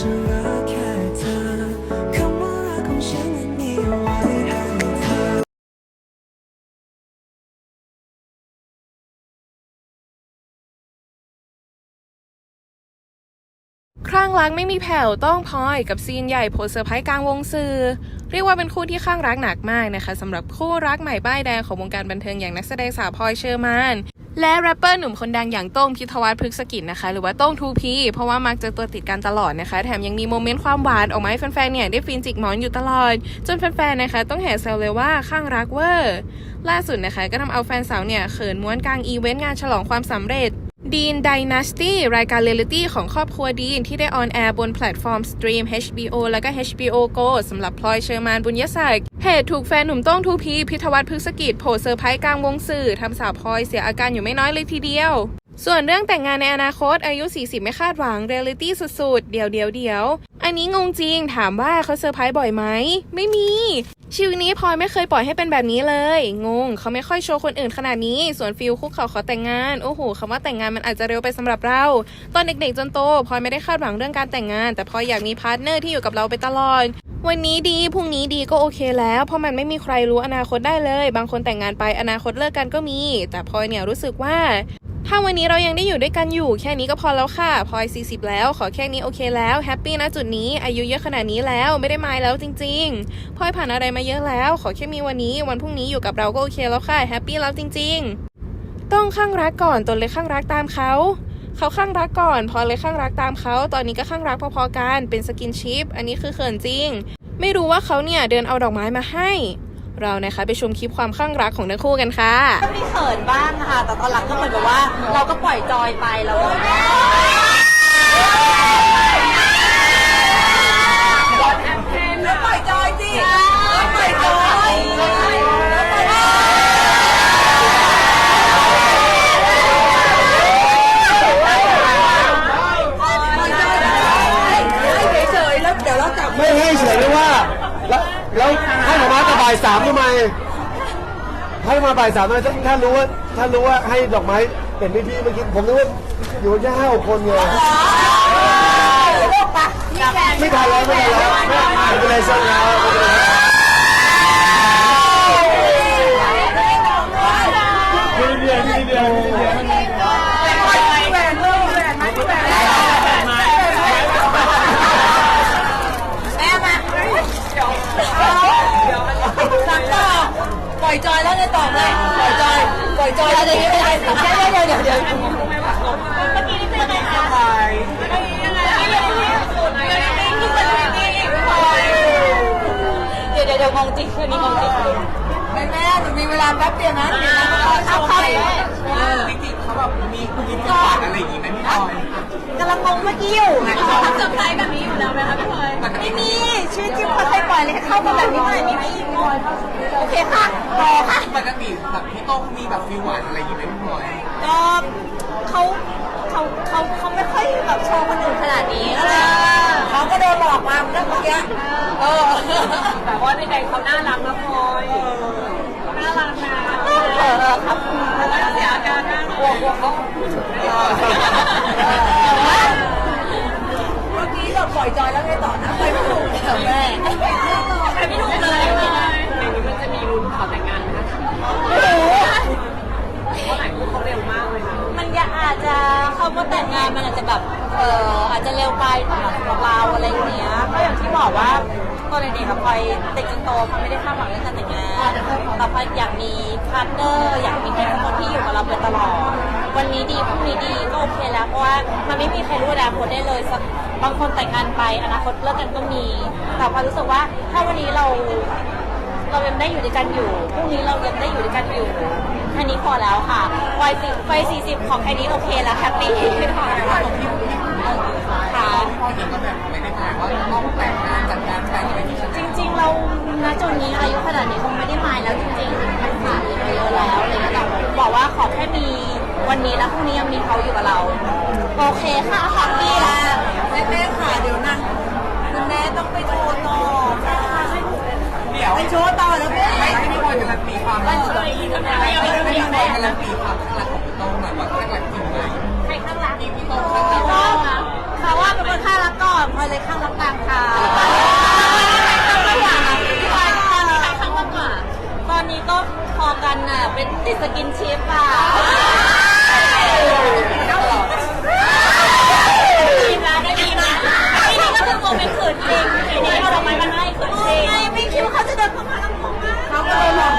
จะรักแค่เธอคำว่ารักของฉันนั้นมีเอาไว้ให้เธอคลั่งรักไม่มีแผ่วต้องพลอยกับซีนใหญ่โพสเซอร์ไพรส์กลางวงสื่อ เรียกว่าเป็นคู่ที่คลั่งรักหนักมากนะคะสำหรับคู่รักใหม่ป้ายแดงของวงการบันเทิงอย่างนักแสดงสาวพลอยเชอร์มาน และแรปเปอร์หนุ่มคนดังอย่างโต้งพิทวัฒน์พฤกษกิจนะคะ หรือว่าโต้งทูพีเพราะว่ามักจะตัวติดกันตลอดนะคะ แถมยังมีโมเมนต์ความหวานออกมาให้แฟนๆเนี่ยได้ฟินจิกหมอนอยู่ตลอด จนแฟนๆนะคะต้องแห่แซวเลยว่าข้างรักเวอร์ล่าสุดนะคะ ก็ทำเอาแฟนสาวเนี่ยเขินม้วนกลางอีเวนต์งานฉลองความสำเร็จ ดีน d y นาสตี้รายการเรียลิตี้ของครอบครัวดีน ที่ได้ออนแอร์บนแพลตฟอร์มสตรีม HBO แล้วก็ HBO Go สำหรับพลอยเชอร์มานบุญยศักดิ์เหตุถูกแฟนหนุ่มต้องทูพี พิทวัฒน์พฤกษกิจโผล่เซอร์ไพรส์กลางวงสื่อทำสาวพลอยเสียอาการอยู่ไม่น้อยเลยทีเดียว ส่วนเรื่องแต่งงานในอนาคตอายุ 40 ไม่คาดหวังเรียลิตี้สุดๆ เดี๋ยวเดี๋ยวเดี๋ยว อันนี้งงจริง ถามว่าเขาเซอร์ไพรส์บ่อยไหม ไม่มี ชีวิตนี้พลอยไม่เคยปล่อยให้เป็นแบบนี้เลย งง เขาไม่ค่อยโชว์คนอื่นขนาดนี้ ส่วนฟิลคุกเขาขอแต่งงาน โอ้โหคำว่าแต่งงานมันอาจจะเร็วไปสำหรับเรา ตอนเด็กๆจนโตพลอยไม่ได้คาดหวังเรื่องการแต่งงาน แต่พลอยอยากมีพาร์ทเนอร์ที่อยู่กับเราไปตลอดวันนี้ดี พรุ่งนี้ดีก็โอเคแล้ว เพราะมันไม่มีใครรู้อนาคตได้เลย บางคนแต่งงานไปอนาคตเลิกกันก็มี แต่พลอยเนี่ยรู้สึกว่า ถ้าวันนี้เรายังได้อยู่ด้วยกันอยู่ แค่นี้ก็พอแล้วค่ะพลอย 40 แล้ว ขอแค่นี้โอเคแล้วแฮปปี้นะจุดนี้ อายุเยอะขนาดนี้แล้วไม่ได้มายแล้วจริงๆพลอยผ่านอะไรมาเยอะแล้ว ขอแค่มีวันนี้ วันพรุ่งนี้อยู่กับเราก็โอเคแล้วค่ะแฮปปี้แล้วจริง ๆ ต้องข้างรักก่อนตนเลยข้างรักตามเขาเขาข้างรักก่อนพอเลยข้างรักตามเขา ตอนนี้ก็ข้างรักพอๆกันเป็นสกินชิป อันนี้คือเขินจริง ไม่รู้ว่าเขาเนี่ยเดินเอาดอกไม้มาให้ เรานะคะไปชมคลิปความข้างรักของทั้งคู่กันค่ะก็มีเขินบ้างค่ะ แต่ตอนหลังก็เหมือนกับว่า เราก็ปล่อยจอยไปแล้วก็ปล่อยจอยสิปล่อยจอยเฉยๆแล้วเดี๋ยวเราจับ ไม่ให้เฉยเลยว่า แล้วแล้วให้หมอมาแต่ บ่ายสามทำไม ให้มาบ่ายสามทำไมถ้ารู้ว่าถ้ารู้ว่าให้ดอกไม้เป็นพี่พี่ๆเมื่อกี้ผมนึกว่าอยู่กันแค่ห้าหกคนไงไม่ทันแล้วไม่ทันแล้วไม่เป็นไรเส้นแล้วไม่เป็นไรพี่เดียวพี่เดียวพี่เดียว แม่มาปล่อยจอยแล้วเลยตอบเลยปล่อยจ อยปล่อยจอยอะไรอย่างเงี้ยไม่ได้เดี๋ยวเดี๋ยวเดี๋ยวเดี๋ยวเมื่อกี้นี่เป็นยังไงคะเมื่อกี้ยังไงเดี๋ยวเดี๋ยวเดี๋ยวงงจริงคืนนี้งงจริงแม่แม่หนูมีเวลาแป๊บเดียวนะเดี๋ยวนะเข้าเข้าจริงๆเขาแบบมีมีจังหวะอะไรอย่างงี้ไหมพี่พลอยกำลังงงเมื่อกี้อยู่ทำเซอร์ไพรส์แบบนี้อยู่แล้วไหมคะพี่พลอยไม่มีชีวิ อยเลยเข้ามาแบบนี้เมื่อไหร่ไม่มีโอเคค่ะรอค่ะ ปกติแบบพี่โต้งมีแบบฟีลหวานอะไรอย่างงี้ไหมพี่พลอยก็เขาเขาเขาเขาไม่ค่อยแบบโชว์คนอื่นขนาดนี้เขาก็โดนหลอกมาเรื่องเมื่อกี้เออแต่ว่าในใจเขาน่ารักนะพลอยน่ารักนะเออครับเสียอาการนะกลัวกลัวเขา บอกว่าตอนเด็กๆกับพลอยเด็กจนโตเขาไม่ได้คาดหวังเรื่องการแต่งงานแต่พลอยอยากมีพาร์ทเนอร์อยากมีใครสักคนที่อยู่กับเราไปตลอด วันนี้ดีพรุ่งนี้ดีก็โอเคแล้วเพราะว่ามันไม่มีใครรู้อนาคตได้เลยสักบางคนแต่งงานไปอนาคตเลิกกันก็มี แต่พลอยรู้สึกว่าถ้าวันนี้เรา เรายังได้อยู่ด้วยกันอยู่พรุ่งนี้เรายังได้อยู่ด้วยกันอยู่แค่นี้พอแล้วค่ะวัยสิวัยสี่สิบของแค่นี้โอเคแล้วแฮปปี้ค่ะ ค่ะพี่พลอยเองก็แบบไม่ได้หมายว่าต้องแต่งงานจัดงานแต่งอะไรอย่างงี้ใช่ไหมจริง ๆ เราณจุดนี้อายุขนาดนี้คงไม่ได้มายแล้วจริงๆมันผ่านไปเยอะแล้วอะไรเงี้ยแต่บอกว่าขอแค่มีวันนี้แล้วพรุ่งนี้ยังมีเขาอยู่กับเรา โอเคค่ะแฮปปี้แล้ว แม่แม่ค่ะเดี๋ยวนะคุณแม่ต้องไปโชว์ต่อค่ะเดี๋ยวไปโชว์ต่อแล้วแม่ไม่ให้พี่พลอยการันตีความรักไม่ให้พี่พลอยการันตีความ จริงทีนี้เราดอกไม้มาให้เขินจริงไม่คิดว่าเขาจะเดินเข้ามาลำโพงมากเขาก็เลยหอก